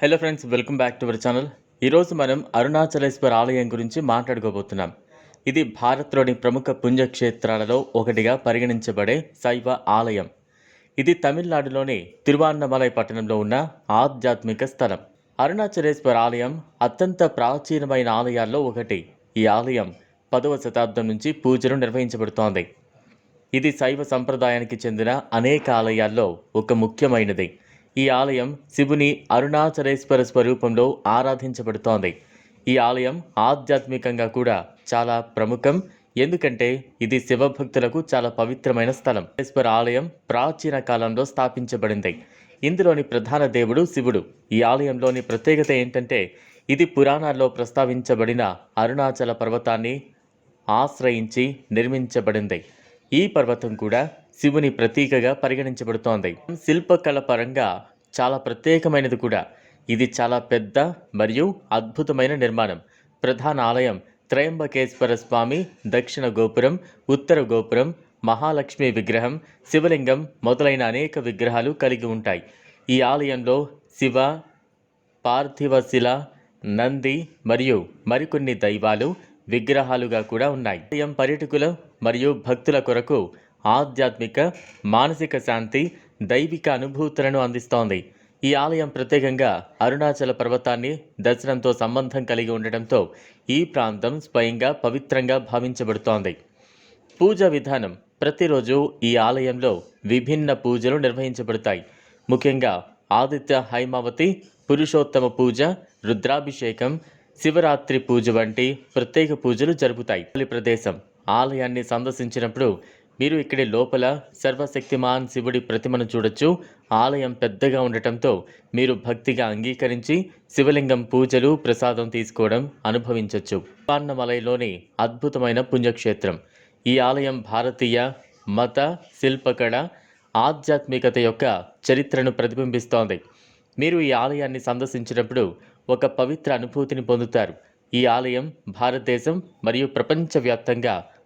Hello friends welcome back to our channel ఈరోజు మనం అరుణాచలేశ్వర ఆలయం గురించి మాట్లాడుకోబోతున్నాం. ఇది భారత్లోని ప్రముఖ పుణ్యక్షేత్రాలలో ఒకటిగా పరిగణించబడే శైవ ఆలయం. ఇది తమిళనాడులోని తిరువాన్నమలై పట్టణంలో ఉన్న ఆధ్యాత్మిక స్థలం. అరుణాచలేశ్వర ఆలయం అత్యంత ప్రాచీనమైన ఆలయాల్లో ఒకటి. ఈ ఆలయం పదవ శతాబ్దం నుంచి పూజలు నిర్వహించబడుతోంది. ఇది శైవ సంప్రదాయానికి చెందిన అనేక ఆలయాల్లో ఒక ముఖ్యమైనది. ఈ ఆలయం శివుని అరుణాచలేశ్వర స్వరూపంలో ఆరాధించబడుతోంది. ఈ ఆలయం ఆధ్యాత్మికంగా కూడా చాలా ప్రముఖం. ఎందుకంటే ఇది శివభక్తులకు చాలా పవిత్రమైన స్థలం. ఈశ్వర ఆలయం ప్రాచీన కాలంలో స్థాపించబడింది. ఇందులోని ప్రధాన దేవుడు శివుడు. ఈ ఆలయంలోని ప్రత్యేకత ఏంటంటే ఇది పురాణాల్లో ప్రస్తావించబడిన అరుణాచల పర్వతాన్ని ఆశ్రయించి నిర్మించబడింది. ఈ పర్వతం కూడా శివుని ప్రతీకగా పరిగణించబడుతోంది. శిల్పకళ పరంగా చాలా ప్రత్యేకమైనది కూడా. ఇది చాలా పెద్ద మరియు అద్భుతమైన నిర్మాణం. ప్రధాన ఆలయం త్రయంబకేశ్వర స్వామి దక్షిణ గోపురం ఉత్తర గోపురం మహాలక్ష్మి విగ్రహం శివలింగం మొదలైన అనేక విగ్రహాలు కలిగి ఉంటాయి. ఈ ఆలయంలో శివ పార్థివ శిల నంది మరియు మరికొన్ని దైవాలు విగ్రహాలుగా కూడా ఉన్నాయి. ఆలయం పర్యటకుల మరియు భక్తుల కొరకు ఆధ్యాత్మిక మానసిక శాంతి దైవిక అనుభూతులను అందిస్తోంది. ఈ ఆలయం ప్రత్యేకంగా అరుణాచల పర్వతాన్ని దర్శనంతో సంబంధం కలిగి ఉండటంతో ఈ ప్రాంతం స్వయంగా పవిత్రంగా భావించబడుతోంది. పూజా విధానం ప్రతిరోజు ఈ ఆలయంలో విభిన్న పూజలు నిర్వహించబడతాయి. ముఖ్యంగా ఆదిత్య హైమావతి పురుషోత్తమ పూజ రుద్రాభిషేకం శివరాత్రి పూజ వంటి ప్రత్యేక పూజలు జరుపుతాయి. ప్రదేశం ఆలయాన్ని సందర్శించినప్పుడు మీరు ఇక్కడి లోపల సర్వశక్తిమాన్ శివుడి ప్రతిమను చూడొచ్చు. ఆలయం పెద్దగా ఉండటంతో మీరు భక్తిగా అంగీకరించి శివలింగం పూజలు ప్రసాదం తీసుకోవడం అనుభవించవచ్చు పాన్నమలైలోని అద్భుతమైన పుణ్యక్షేత్రం. ఈ ఆలయం భారతీయ మత శిల్పకళ ఆధ్యాత్మికత యొక్క చరిత్రను ప్రతిబింబిస్తోంది. మీరు ఈ ఆలయాన్ని సందర్శించినప్పుడు ఒక పవిత్ర అనుభూతిని పొందుతారు. ఈ ఆలయం భారతదేశం మరియు ప్రపంచవ్యాప్తంగా